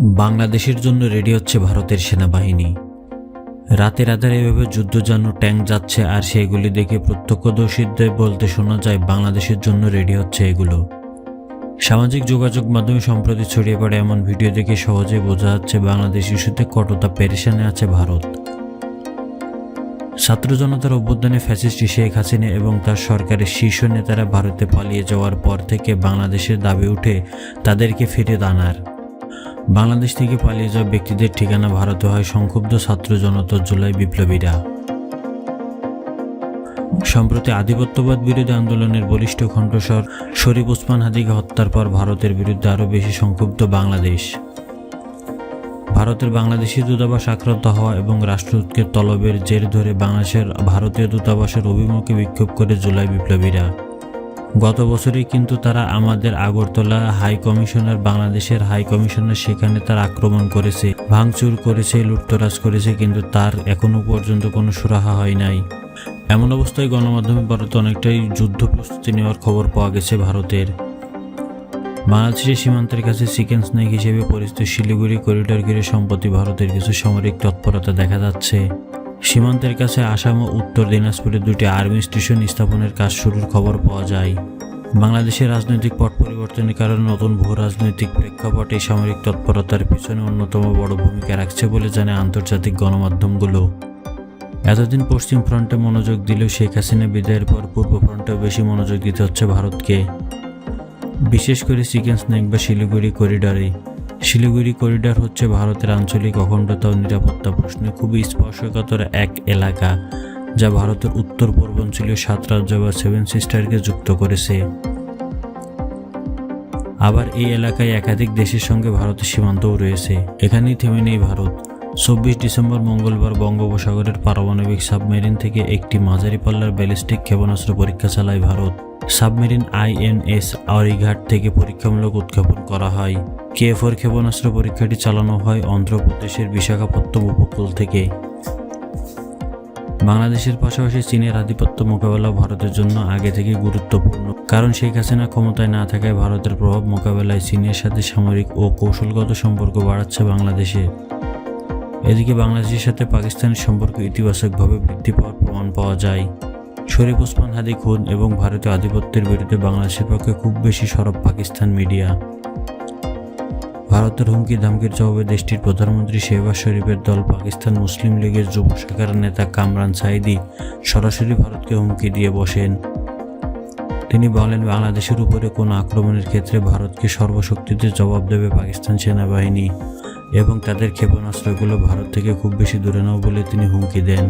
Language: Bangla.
বাংলাদেশের জন্য রেডি হচ্ছে ভারতের সেনাবাহিনী। রাতের আধারে এভাবে যুদ্ধজান্য ট্যাঙ্ক যাচ্ছে আর সেগুলি দেখে প্রত্যক্ষদর্শীদের বলতে শোনা যায়, বাংলাদেশের জন্য রেডি হচ্ছে এগুলো। সামাজিক যোগাযোগ মাধ্যমে সম্প্রতি ছড়িয়ে পড়ে এমন ভিডিও দেখে সহজে বোঝা যাচ্ছে বাংলাদেশ ইস্যুতে কতটা পেরেশানে আছে ভারত। ছাত্র জনতার অভ্যুত্থানে ফ্যাসিস্ট শেখ হাসিনা এবং তার সরকারের শীর্ষ নেতারা ভারতে পালিয়ে যাওয়ার পর থেকে বাংলাদেশের দাবি উঠে তাদেরকে ফিরে আনার বাংলাদেশ থেকে পালিয়ে যাওয়া ব্যক্তিদের ঠিকানা ভারতে হয় সংক্ষুব্ধ ছাত্র জনতা জুলাই বিপ্লবীরা। সম্প্রতি আধিপত্যবাদ বিরোধী আন্দোলনের বলিষ্ঠ কণ্ঠস্বর শরীফ ওসমান হাদিকে হত্যার পর ভারতের বিরুদ্ধে আরও বেশি সংক্ষুব্ধ বাংলাদেশ। ভারতের বাংলাদেশি দূতাবাস আক্রান্ত হওয়া এবং রাষ্ট্রদূতকে তলবের জের ধরে বাংলাদেশের ভারতীয় দূতাবাসের অভিমুখে বিক্ষোভ করে জুলাই বিপ্লবীরা। গত বছরই কিন্তু তারা আমাদের আগরতলা হাই কমিশনার বাংলাদেশের হাই কমিশনার সেখানে তার আক্রমণ করেছে, ভাঙচুর করেছে, লুটতরাজ করেছে, কিন্তু তার এখনও পর্যন্ত কোনো সুরাহা হয় নাই। এমন অবস্থায় গণমাধ্যমে ভারতে অনেকটাই যুদ্ধ প্রস্তুতি নেওয়ার খবর পাওয়া গেছে ভারতের। বাংলাদেশের সীমান্তের কাছে চিকেন স্নেক হিসেবে পরিচিত শিলিগুড়ি করিডোর ঘিরে সম্প্রতি ভারতের কিছু সামরিক তৎপরতা দেখা যাচ্ছে। সীমান্তের কাছে আসাম ও উত্তর দিনাজপুরে দুটি আর্মি স্টেশন স্থাপনের কাজ শুরুর খবর পাওয়া যায়। বাংলাদেশের রাজনৈতিক পট পরিবর্তনের কারণে নতুন ভূ রাজনৈতিক প্রেক্ষাপটে সামরিক তৎপরতার পিছনে অন্যতম বড় ভূমিকা রাখছে বলে জানে আন্তর্জাতিক গণমাধ্যমগুলো। এতদিন পশ্চিম ফ্রন্টে মনোযোগ দিলেও শেখ হাসিনা বিদায়ের পর পূর্ব ফ্রন্টেও বেশি মনোযোগ দিতে হচ্ছে ভারতকে। বিশেষ করে চিকেন স্নেক বা শিলিগুড়ি করিডরে। শিলিগুড়ি করিডর হচ্ছে ভারতের আঞ্চলিক অখণ্ডতা ও নিরাপত্তা প্রশ্নে খুবই স্পর্শকাতর এক এলাকা, যা ভারতের উত্তর পূর্বাঞ্চলীয় সাত রাজ্য বা সেভেন সিস্টারকে যুক্ত করেছে। আবার এই এলাকায় একাধিক দেশের সঙ্গে ভারতের সীমান্তও রয়েছে। এখানেই থেমে নেই ভারত। চব্বিশ ডিসেম্বর মঙ্গলবার বঙ্গোপসাগরের পারমাণবিক সাবমেরিন থেকে একটি মাঝারি পাল্লার ব্যালিস্টিক ক্ষেপণাস্ত্র পরীক্ষা চালায় ভারত। সাবমেরিন আইএনএস আরিঘাট থেকে পরীক্ষামূলক উৎক্ষেপণ করা হয়। কে ফোর ক্ষেপণাস্ত্র পরীক্ষাটি চালানো হয় অন্ধ্রপ্রদেশের বিশাখাপত্তম উপকূল থেকে। বাংলাদেশের পাশাপাশি চীনের আধিপত্য মোকাবেলা ভারতের জন্য আগে থেকে গুরুত্বপূর্ণ। কারণ শেখ হাসিনা ক্ষমতায় না থাকায় ভারতের প্রভাব মোকাবেলায় চীনের সাথে সামরিক ও কৌশলগত সম্পর্ক বাড়াচ্ছে বাংলাদেশে। এদিকে বাংলাদেশের সাথে পাকিস্তানের সম্পর্ক ইতিবাচকভাবে বৃদ্ধি পাওয়ার প্রমাণ পাওয়া যায়। শরীফ ওসমান হাদি খুন এবং ভারতীয় আধিপত্যের বিরুদ্ধে বাংলাদেশের পক্ষে খুব বেশি সরব পাকিস্তান মিডিয়া। ভারতের হুমকি ধামকির জবাবে দেশটির প্রধানমন্ত্রী শেহবাজ শরীফের দল পাকিস্তান মুসলিম লীগের যুব শাখার নেতা কামরান সাইদি সরাসরি ভারতকে হুমকি দিয়ে বসেন। তিনি বলেন, বাংলাদেশের উপরে কোনো আক্রমণের ক্ষেত্রে ভারতকে সর্বশক্তিতে জবাব দেবে পাকিস্তান সেনাবাহিনী এবং তাদের ক্ষেপণাস্ত্রগুলো ভারত থেকে খুব বেশি দূরে নাও বলে তিনি হুমকি দেন।